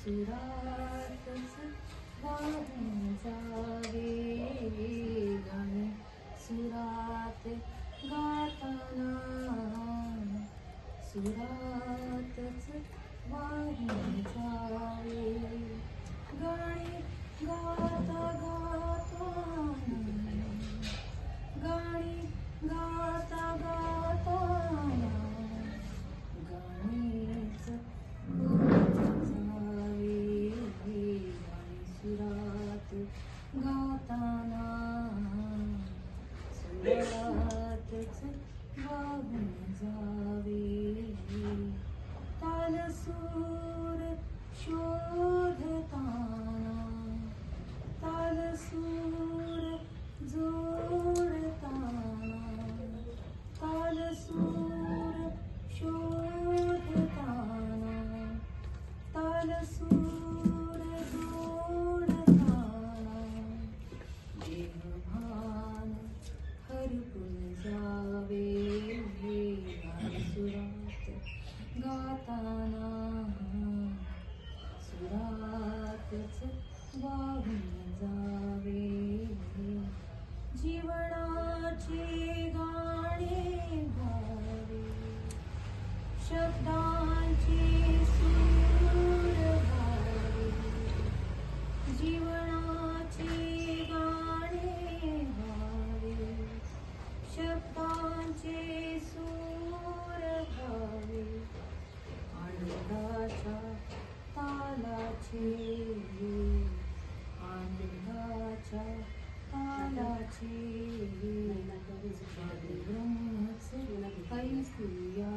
सुरातच गाऊन जावे गाणे सुरात गाताना सुरातच वाहून जावे. गाताना. सुंदरातच वाहून जावे. तालसूर शोधताना. तालसूर जोडताना. तालसूर शोधताना. तालसूर गाताना सुरातच वाहून जावे जीवनाचे गाणे भावे शब्दांचे सूर भावे जीवनाचे गाणे भावे शब्दांचे सूर भावे. आनंदाच्या तालाचे आनंदाच्या तालाचे सुरात ऐकूया